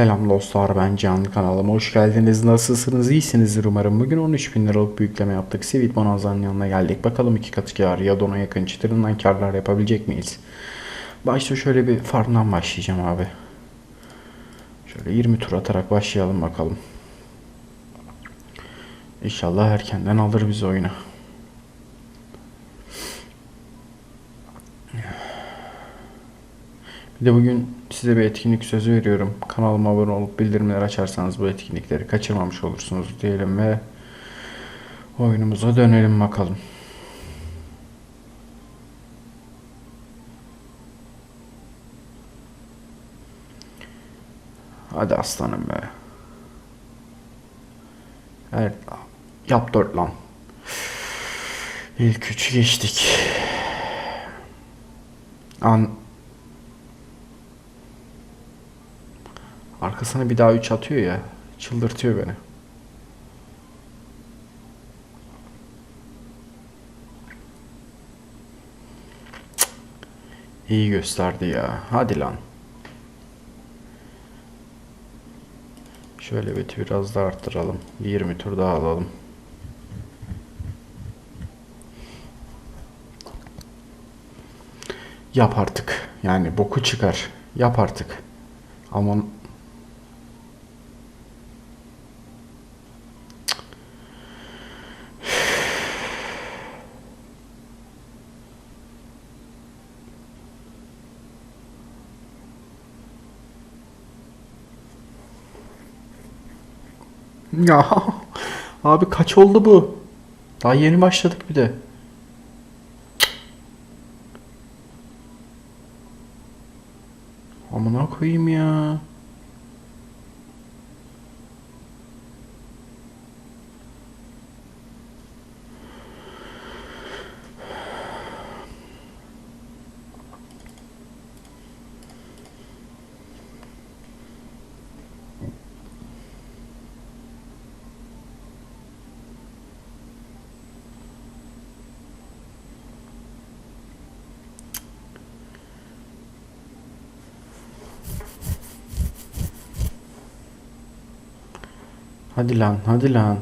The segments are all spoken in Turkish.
Selam dostlar ben Can kanalıma hoş geldiniz. Nasılsınız? İyisinizdir umarım. Bugün 13 bin liralık bir yükleme yaptık. Sivit Bonanza'nın yanına geldik. Bakalım iki katı kar ya dona yakın çıtırından karlar yapabilecek miyiz? Başta şöyle bir farmdan başlayacağım abi. Şöyle 20 tur atarak başlayalım bakalım. İnşallah erkenden alır bizi oyuna. Bir de bugün size bir etkinlik sözü veriyorum. Kanalıma abone olup bildirimleri açarsanız bu etkinlikleri kaçırmamış olursunuz diyelim ve oyunumuza dönelim bakalım. Hadi aslanım be. Evet. Yap dört lan. İlk üçü geçtik. An Arkasına bir daha 3 atıyor ya. Çıldırtıyor beni. İyi gösterdi ya. Hadi lan. Şöyle beti biraz daha arttıralım. Bir 20 tur daha alalım. Yap artık. Yani boku çıkar. Yap artık. Aman Ya abi kaç oldu bu? Daha yeni başladık bir de. Amına koyayım ya. Hadi lan, hadi lan.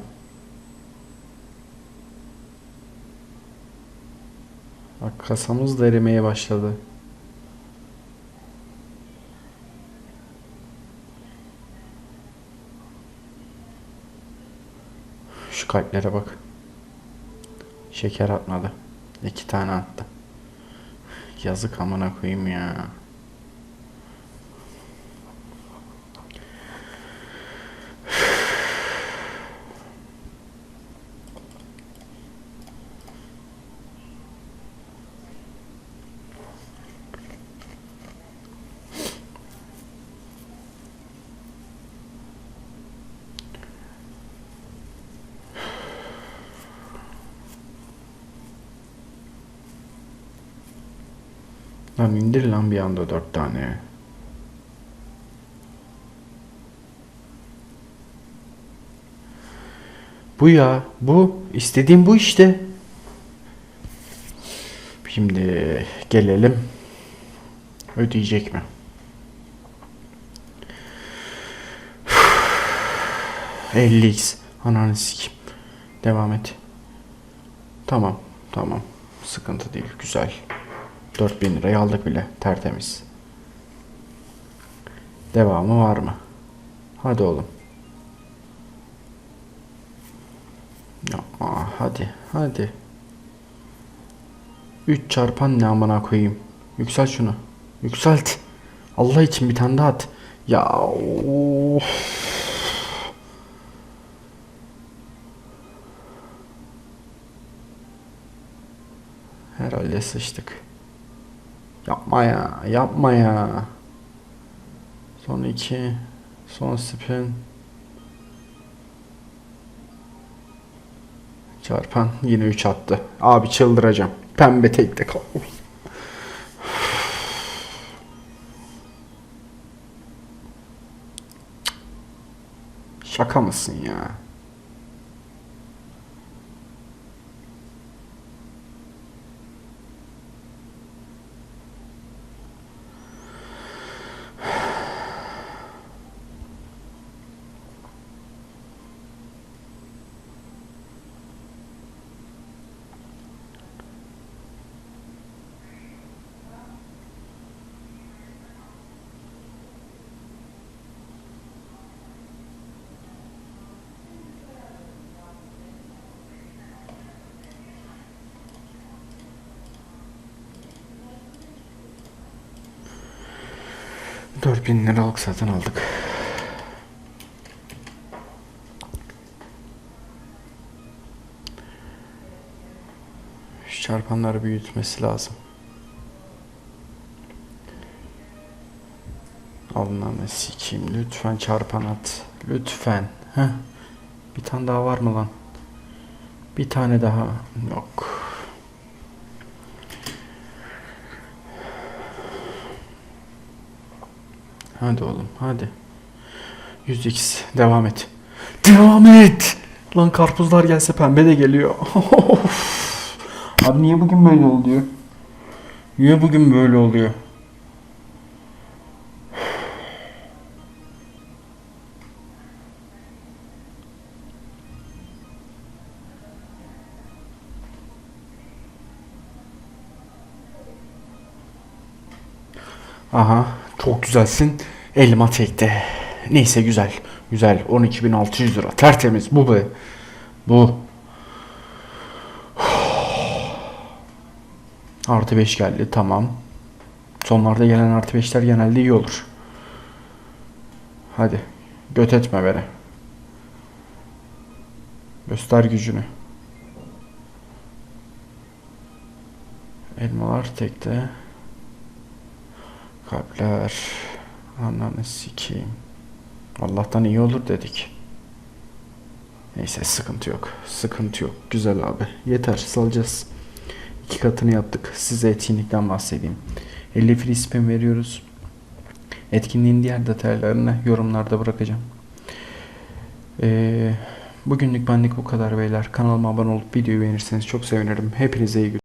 Bak kasamız da erimeye başladı. Şu kalplere bak. Şeker atmadı. İki tane attı. Yazık amına koyayım ya. Lan indir lan bir anda dört tane. Bu ya. Bu. istediğim bu işte. Şimdi gelelim. Ödeyecek mi? Elli x. Ananı sikim. Devam et. Tamam. Tamam. Sıkıntı değil. Güzel. 4000 lirayı aldık bile. Tertemiz. Devamı var mı? Hadi oğlum. Yapma. Hadi. Hadi. 3 çarpan ne amına koyayım. Yükselt şunu. Yükselt. Allah için bir tane daha at. Ya of. Herhalde sıçtık. Yapma ya, yapma ya. Son iki, son spin. Çarpan yine 3 attı. Abi çıldıracağım. Pembe tekte kalmış. Şaka mısın ya? 4000 liralık satın aldık. Şu çarpanları büyütmesi lazım. Allah'ını sikeyim. Lütfen çarpan at. Lütfen. Heh. Bir tane daha var mı lan? Bir tane daha. Yok. Hadi oğlum hadi. 100x devam et. Devam et. Lan karpuzlar gelse pembe de geliyor. Abi niye bugün böyle oluyor? Niye bugün böyle oluyor? Aha çok güzelsin. Elma tekte. Neyse güzel. Güzel. 12.600 lira. Tertemiz. Bu be. Bu. Artı 5 geldi. Tamam. Sonlarda gelen artı 5'ler genelde iyi olur. Hadi. Göt etme beni. Göster gücünü. Elmalar tekte. Kalpler. Ananı sikeyim. Allah'tan iyi olur dedik. Neyse sıkıntı yok. Sıkıntı yok. Güzel abi. Yeter salacağız. İki katını yaptık. Size etkinlikten bahsedeyim. 50 free spin veriyoruz. Etkinliğin diğer detaylarını yorumlarda bırakacağım. Ee, bugünlük benlik bu kadar beyler. Kanalıma abone olup videoyu beğenirseniz çok sevinirim. Hepinize iyi günler.